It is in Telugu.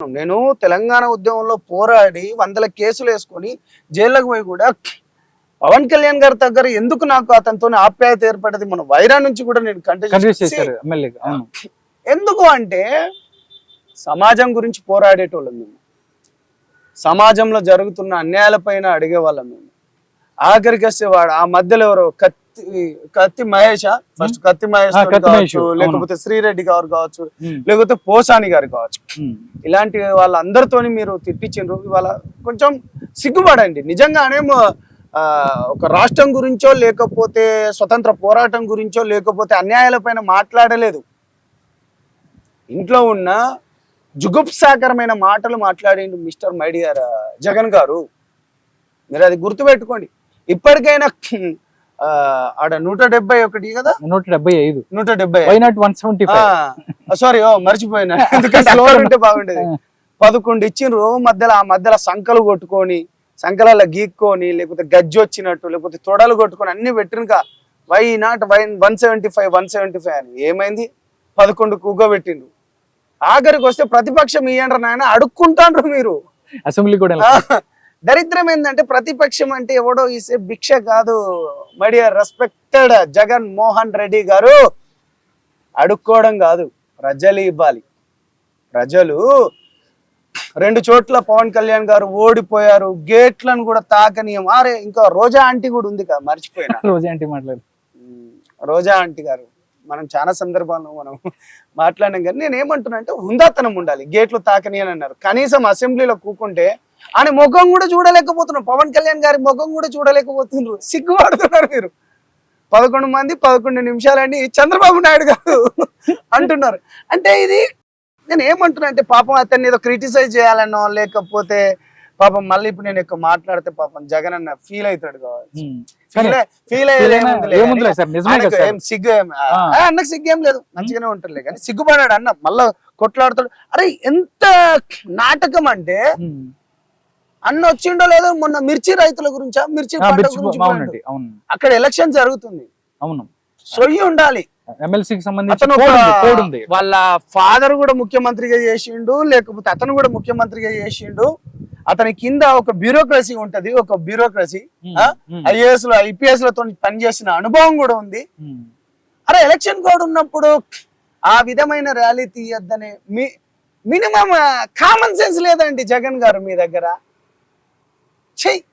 నేను తెలంగాణ ఉద్యమంలో పోరాడి వందల కేసులు వేసుకొని జైల్లోకి పోయి కూడా పవన్ కళ్యాణ్ గారి దగ్గర ఎందుకు నాకు అతనితో ఆప్యాయత ఏర్పడది? మన వైరా నుంచి కూడా నేను కంటిన్యూ ఎందుకు అంటే సమాజం గురించి పోరాడేటోళ్ళం మేము. సమాజంలో జరుగుతున్న అన్యాయాలపైన అడిగేవాళ్ళం మేము. ఆఖరికి వాడు ఆ మధ్యలో ఎవరో కత్తి కత్తి మహేష ఫస్ట్ కత్తి మహేష్ గారు కత్తి మహేష్, కావచ్చు. లేకపోతే శ్రీరెడ్డి గారు కావచ్చు లేకపోతే పోసాని గారు కావచ్చు. ఇలాంటి వాళ్ళందరితోని మీరు తిట్టించారు ఇవాళ కొంచెం సిగ్గుపడండి. నిజంగానే మ- ఆ, ఒక రాష్ట్రం గురించో లేకపోతే స్వతంత్ర పోరాటం గురించో లేకపోతే అన్యాయాలపైన మాట్లాడలేదు. ఇంట్లో ఉన్న జుగుప్సాకరమైన మాటలు మాట్లాడిండు మిస్టర్ మైడియర్ జగన్ గారు. మీరు అది గుర్తుపెట్టుకోండి. ఇప్పటికైనా ఆడ నూట డెబ్బై ఒకటి కదా? నూట డెబ్బై ఐదు. నూట డెబ్బై వన్ సెవెంటీ సారీ ఓ మర్చిపోయినా. ఎందుకంటే ఉంటే బాగుండేది. పదకొండు ఇచ్చిండ్రు మధ్యలో ఆ మధ్యలో సంకలు కొట్టుకొని సంకలలో గీక్కొని లేకపోతే గజ్జి వచ్చినట్టు లేకపోతే తొడలు కొట్టుకొని అన్ని పెట్టినక why not why one seventy five one seventy five అని. ఏమైంది? పదకొండు కూగబెట్టిండు ఆఖరికి వస్తే ప్రతిపక్షం ఇయ్యండ్రు నాయన అడుక్కుంటాండ్రు మీరు. అసెంబ్లీ కూడా దరిద్రం ఏంటంటే ప్రతిపక్షం అంటే ఎవడో ఇసే భిక్ష కాదు. My dear respected Jagan Mohan Reddy garu అడుక్కోవడం కాదు ప్రజలు ఇవ్వాలి. ప్రజలు రెండు చోట్ల పవన్ కళ్యాణ్ గారు ఓడిపోయారు గేట్లను కూడా తాకనీయం. అరే ఇంకా రోజా ఆంటీ కూడా ఉంది కదా మర్చిపోయినా? రోజు ఏంటి మాట్లాడు. రోజా ఆంటీ గారు మనం చాలా సందర్భాల్లో మనం మాట్లాడినాం కానీ నేను ఏమంటున్నా అంటే హుందాతనం ఉండాలి గేట్లు తాకని అని అన్నారు. కనీసం అసెంబ్లీలో కూకుంటే ఆయన ముఖం కూడా చూడలేకపోతున్నారు. పవన్ కళ్యాణ్ గారి ముఖం కూడా చూడలేకపోతున్నారు. సిగ్గుపడుతున్నారు మీరు. పదకొండు మంది పదకొండు నిమిషాలని చంద్రబాబు నాయుడు గారు అంటున్నారు. అంటే ఇది నేను ఏమంటున్నా అంటే పాపం అతన్ని ఏదో క్రిటిసైజ్ చేయాలనో లేకపోతే పాపం మళ్ళీ ఇప్పుడు నేను ఎక్కువ మాట్లాడితే పాపం జగన్ అన్న ఫీల్ అవుతాడు కావచ్చు. ఫీల్ సిగ్గు అన్నకు సిగ్గు ఏం లేదు. మంచిగానే ఉంటుందిలే కానీ సిగ్గుపడాడు అన్న. మళ్ళా కొట్లాడుతాడు. అరే ఎంత నాటకం అంటే. అన్న వచ్చిండో లేదో మొన్న మిర్చి రైతుల గురించా? మిర్చి అవునండి అవును. అక్కడ ఎలక్షన్ జరుగుతుంది. అవును. సొయ్యి ఉండాలి. ఎమ్మెల్సీకి సంబంధించి వాళ్ళ ఫాదర్ కూడా ముఖ్యమంత్రిగా చేసిండు లేకపోతే అతను కూడా ముఖ్యమంత్రిగా చేసిండు. అతని కింద ఒక బ్యూరోక్రసీ ఉంటది ఒక బ్యూరోక్రసీ. ఐఏఎస్లో ఐపీఎస్లతో పనిచేసిన అనుభవం కూడా ఉంది. అరే ఎలక్షన్ కోడ్ ఉన్నప్పుడు ఆ విధమైన ర్యాలీ తీయొద్దనే మీ మినిమం కామన్ సెన్స్ లేదండి జగన్ గారు మీ దగ్గర. cheat.